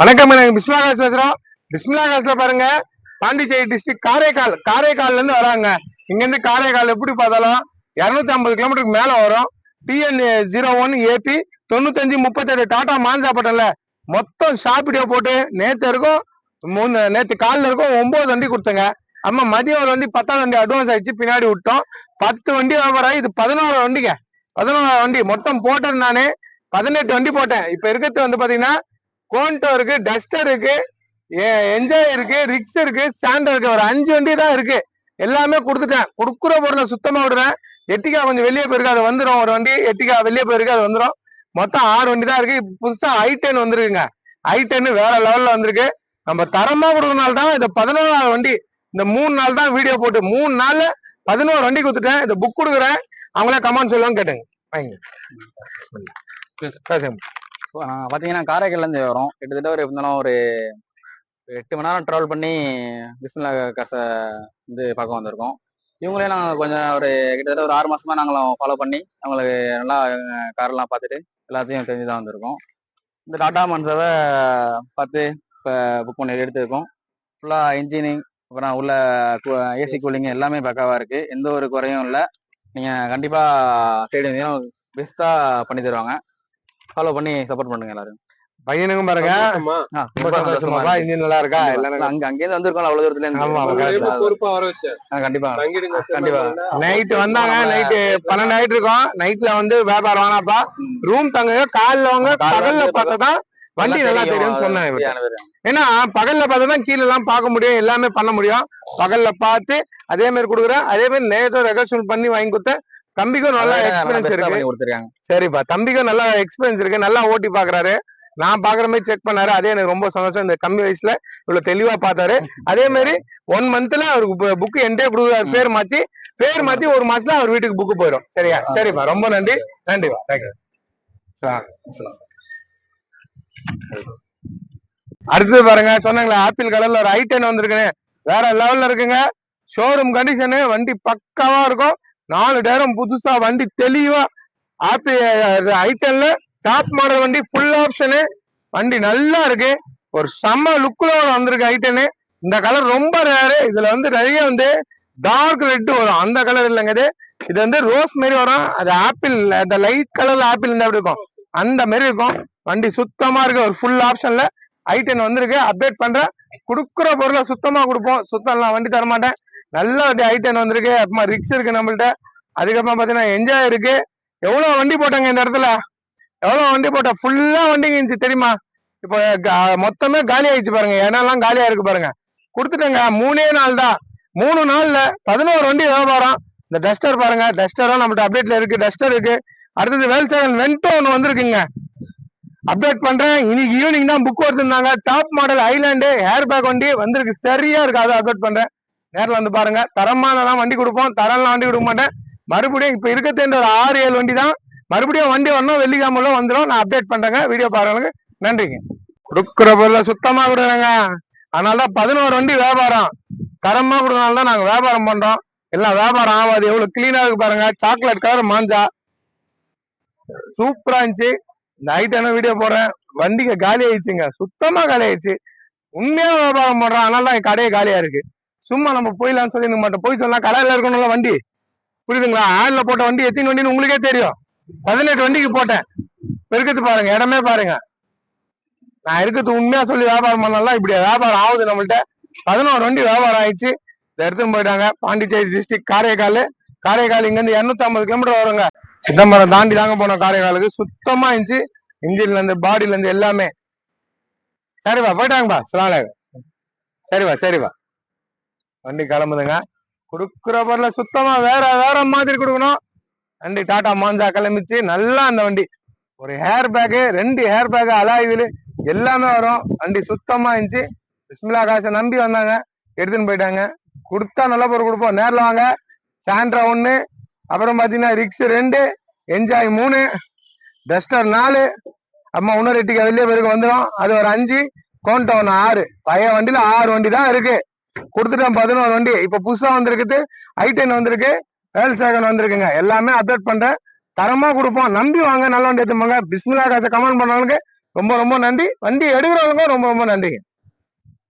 வணக்கம் எனக்கு பிஸ்மிலா காசு பேசுறோம். பிஸ்மிலா காசுல பாருங்க பாண்டிச்சேரி டிஸ்ட்ரிக்ட் காரைக்கால் காரைக்கால்ல இருந்து வராங்க. இங்க இருந்து காரைக்கால் எப்படி பார்த்தாலும் இருநூத்தி ஐம்பது கிலோமீட்டருக்கு மேல வரும். டிஎன் ஜீரோ ஒன் ஏபி தொண்ணூத்தஞ்சு முப்பத்தெட்டு டாடா மான்சாப்பட்டம்ல மொத்தம் ஷாப்பிடியோ போட்டு நேற்று இருக்கும் மூணு நேற்று காலில் இருக்கும் ஒன்பது வண்டி கொடுத்தங்க. அம்மா மதியம் ஒரு வண்டி பத்தாவது வண்டி அட்வான்ஸ் ஆயிடுச்சு பின்னாடி விட்டோம். பத்து வண்டி வியாபாரம் ஆகி, இது பதினோரு வண்டிங்க. பதினோரு வண்டி. மொத்தம் போட்டது நானே பதினெட்டு வண்டி போட்டேன். இப்ப இருக்கிறது வந்து பாத்தீங்கன்னா கோண்டோ இருக்கு டஸ்டர் இருக்கு என்ஜாய் இருக்கு ரிக்ஸ் இருக்கு சாண்டர் இருக்கு. ஒரு அஞ்சு வண்டி தான் இருக்கு. எல்லாமே கொடுத்துட்டேன். கொடுக்குற பொருளை சுத்தமா விடுறேன். எட்டிக்கா கொஞ்சம் வெளியே போயிருக்கு அது வந்துடும் ஒரு வண்டி எட்டிக்கா வெளியே போயிருக்கு அது வந்துடும் மொத்தம் ஆறு வண்டி தான் இருக்கு. புதுசா ஐ டென் வந்திருக்குங்க. ஐ டென் வேற லெவல்ல வந்திருக்கு. நம்ம தரமா கொடுக்கறனால தான் இந்த பதினோராவது வண்டி இந்த மூணு நாள் தான் வீடியோ போட்டு மூணு நாள்ல பதினோரு வண்டி கொடுத்துட்டேன். இந்த புக் கொடுக்குறேன். அவங்களே கமெண்ட் சொல்லுவாங்க கேட்டுங்க. வாங்க. பேசுங்க பார்த்தீங்கன்னா காரைக்கால்லேருந்து வரோம். கிட்டத்தட்ட ஒரு இருந்தாலும் ஒரு எட்டு மணி நேரம் ட்ராவல் பண்ணி பிஸ்மிலா காசை வந்து பார்க்க வந்திருக்கோம். இவங்களே நாங்கள் கொஞ்சம் ஒரு கிட்டத்தட்ட ஒரு ஆறு மாசமா நாங்களும் ஃபாலோ பண்ணி அவங்களுக்கு நல்லா கார்லாம் பார்த்துட்டு எல்லாத்தையும் தெரிஞ்சு தான் வந்திருக்கோம். இந்த டாடா மன்சாவை பார்த்து இப்போ புக் பண்ணி எடுத்திருக்கோம். ஃபுல்லாக இன்ஜினிங் அப்புறம் உள்ள ஏசி கூலிங் எல்லாமே பக்காவாக இருக்குது எந்த ஒரு குறையும் இல்லை. நீங்கள் கண்டிப்பாக தேடி வந்தீங்கன்னா பெஸ்ட்டாக பண்ணி தருவாங்க. ஃபாலோ பண்ணி சப்போர்ட் பண்ணுங்க எல்லாரும். பையனுக்கும் பாருங்க. இன்ஜின் நல்லா இருக்கா? அங்க அங்கேருந்து வந்திருக்கோம் அவ்வளவு தூரத்துல இருந்து கண்டிப்பா. கண்டிப்பா. நைட் வந்தாங்க நைட்டு பன்னெண்டு ஆயிட்டு இருக்கோம். நைட்ல வந்து வியாபாரம் வேணாப்பா. ரூம் தங்குங்க காலைல வாங்க காலைல பகல்ல வந்து பார்த்தா தான் வண்டி நல்லா தெரியும்னு சொன்னேன். ஏன்னா பகல்ல பார்த்தா தான் கீழே எல்லாம் பார்க்க முடியும். எல்லாமே பண்ண முடியும். பகல்ல பார்த்து அதே மாதிரி கொடுக்குறேன். அதே மாதிரி நேரத்தோட ரெகர்ஷன் பண்ணி வாங்கி கொடுத்தேன். தம்பிக்கும் நல்ல எக்ஸ்பீரியன்ஸ் இருக்கு. சரிப்பா. தம்பிக்கும் நல்ல எக்ஸ்பீரியன்ஸ் இருக்கு. நல்லா ஓட்டி பாக்குறாரு. நான் பாக்குற மாதிரி செக் பண்ணாரு. அதே எனக்கு ரொம்ப சந்தோஷம். இந்த கம்மி வயசுல இவ்வளவு தெளிவா பார்த்தாரு. அதே மாதிரி ஒன் மந்த்ல அவருக்கு புக் என்டே கொடுக்குறாரு. பேர் மாத்தி பேர் மாத்தி ஒரு மாசத்துல அவர் வீட்டுக்கு புக் போயிடும் சரியா? சரிப்பா. ரொம்ப நன்றி. நன்றிப்பா தேங்க்யூ அடுத்தது பாருங்க. சொன்னாங்களே ஆப்பிள் கலர்ல ஒரு ஐ டென் வந்திருக்குன்னு. வேற லெவல்ல இருக்குங்க. ஷோரூம் கண்டிஷனு வண்டி பக்காவா இருக்கும். நாலு டேரம் புதுசா வண்டி தெளிவா ஆப்பிள் ஐ டாப் மாடல் வண்டி ஃபுல் ஆப்ஷனு வண்டி நல்லா இருக்கு. ஒரு செம்ம லுக்ல வந்திருக்கு ஐட்டனு இந்த கலர் ரொம்ப ரேரு இதுல வந்து நிறைய வந்து டார்க் ரெட் வரும். அந்த கலர் இல்லைங்க இது. இது வந்து ரோஸ் மாரி வரும். அது ஆப்பிள் அந்த லைட் கலர்ல ஆப்பிள் இருந்தா எப்படி இருக்கும்? அந்த மாரி இருக்கும். வண்டி சுத்தமா இருக்கு. ஒரு ஃபுல் ஆப்ஷன்ல ஐட்டன் வந்திருக்கு. அப்டேட் பண்றேன். கொடுக்குற பொருளை சுத்தமா கொடுப்போம். சுத்தம் நான் வண்டி தர மாட்டேன் நல்ல வண்டி ஐட்டன் டென் வந்திருக்கு. அப்புறமா ரிக்ஸ் இருக்கு நம்மள்ட்ட. அதுக்கப்புறம் பார்த்தீங்கன்னா என்ஜாய் இருக்கு. எவ்வளோ வண்டி போட்டாங்க இந்த இடத்துல? எவ்வளோ வண்டி போட்டா ஃபுல்லாக வண்டிங்க இருந்துச்சு தெரியுமா? இப்போ மொத்தமே காலி ஆயிடுச்சு பாருங்க. இடம்லாம் காலியா இருக்கு பாருங்க. கொடுத்துட்டேங்க. மூணே நாள் தான். மூணு நாள்ல பதினோரு வண்டி வியாபாரம். இந்த டஸ்டர் பாருங்க. டஸ்டரும் நம்மள்ட்ட அப்டேட்ல இருக்கு. டஸ்டர் இருக்கு. அடுத்தது வேல்சேகன் வென்டோ ஒன்று வந்திருக்குங்க. அப்டேட் பண்றேன். இன்னைக்கு ஈவினிங் தான் புக் வருதுருந்தாங்க டாப் மாடல் ஐலாண்டு ஹேர் பேக் வண்டி வந்திருக்கு. சரியா இருக்கு. அதை அப்டேட் பண்றேன். நேரில் வந்து பாருங்க. தரமானதான் வண்டி கொடுப்போம். தரம்லாம் வண்டி கொடுக்க மாட்டேன். மறுபடியும் இப்போ இருக்கிறது ஒரு ஆறு ஏழு வண்டி தான் மறுபடியும் வண்டி வரணும் வெள்ளிக்கிழமை வந்துடும் நான் அப்டேட் பண்றேங்க. வீடியோ பாருங்க நன்றிங்க. கொடுக்குற பொருளை சுத்தமா கொடுக்குறேங்க அதனாலதான் பதினோரு வண்டி வியாபாரம். தரமா கொடுக்கறனால தான் நாங்க வியாபாரம் பண்றோம். எல்லாம் வியாபாரம் ஆகாது. எவ்வளவு கிளீனா இருக்கு பாருங்க. சாக்லேட் கலர் மாஞ்சா. சூப்பரா இருந்துச்சு. நைட் ஐட்டான வீடியோ போடுறேன்? வண்டிங்க காலி ஆயிடுச்சுங்க. சுத்தமா காலி ஆயிடுச்சு. உண்மையா வியாபாரம் பண்றோம். அதனால தான் என் கடையே காலியா இருக்கு. சும்மா நம்ம போயிடலாம்னு சொல்லி இருக்க மாட்டோம் போய் சொல்லலாம் கலரில் இருக்கணும்ல வண்டி? புரியுதுங்களா? ஆள்ல போட்ட வண்டி எத்தனை வண்டின்னு உங்களுக்கே தெரியும். பதினெட்டு வண்டிக்கு போட்டேன். பெருக்கத்து பாருங்க இடமே பாருங்க. நான் இருக்கிறது உண்மையா சொல்லி வியாபாரம் பண்ணலாம். இப்படி வியாபாரம் ஆகுது நம்மள்ட்ட. பதினோரு வண்டி வியாபாரம் ஆயிடுச்சு. இதை எடுத்துன்னு போயிட்டாங்க. பாண்டிச்சேரி டிஸ்ட்ரிக்ட் காரைக்கால். காரைக்கால் இங்கேருந்து இரநூத்தி ஐம்பது கிலோமீட்டர் வருங்க. சிதம்பரம் தாண்டி தாங்க போனோம் காரைக்காலுக்கு. சுத்தமா இருந்துச்சு. இன்ஜின்ல இருந்து பாடியில இருந்து எல்லாமே. சரிப்பா போயிட்டாங்கப்பா. சலாலே சரிவா சரிப்பா வண்டி கிளம்புதுங்க. கொடுக்குற பொருளை சுத்தமா வேற வேற மாதிரி கொடுக்கணும். வண்டி டாடா மாஞ்சா கிளம்பிச்சு நல்லா அந்த வண்டி. ஒரு ஹேர் பேக்கு ரெண்டு ஹேர் பேக்கு அலாய் எல்லாமே வரும். வண்டி சுத்தமா இருந்துச்சு. பிஸ்மிலா காசை நம்பி வந்தாங்க. எடுத்துன்னு போயிட்டாங்க. கொடுத்தா நல்ல பொருள் கொடுப்போம். நேரில் வாங்க. சாண்ட்ரா ஒன்று அப்புறம் பார்த்தீங்கன்னா ரிக்ஸ் ரெண்டு என்ஜாய் மூணு டஸ்டர் நாலு. அம்மா இன்னொரு எட்டிக்கு வெளியே பேருக்கு வந்துடும் அது ஒரு அஞ்சு. கோண்டோ ஒன்று ஆறு. பழைய வண்டியில் ஆறு வண்டி தான் இருக்குது கொடுத்துட்டேன் பதினோரு வண்டி. இப்போ புதுசாக வந்திருக்குது ஐ டென் வந்திருக்கு வேல் சேகன் வந்திருக்குங்க. எல்லாமே அப்டேட் பண்றேன். தரமா கொடுப்போம். நம்பி வாங்க நல்ல வண்டி எடுத்துப்பாங்க பிஸ்மிலா காசை கமெண்ட் பண்ணவங்களுக்கு ரொம்ப ரொம்ப நன்றி. வண்டி எடுக்கிறவங்க ரொம்ப ரொம்ப நன்றிங்க.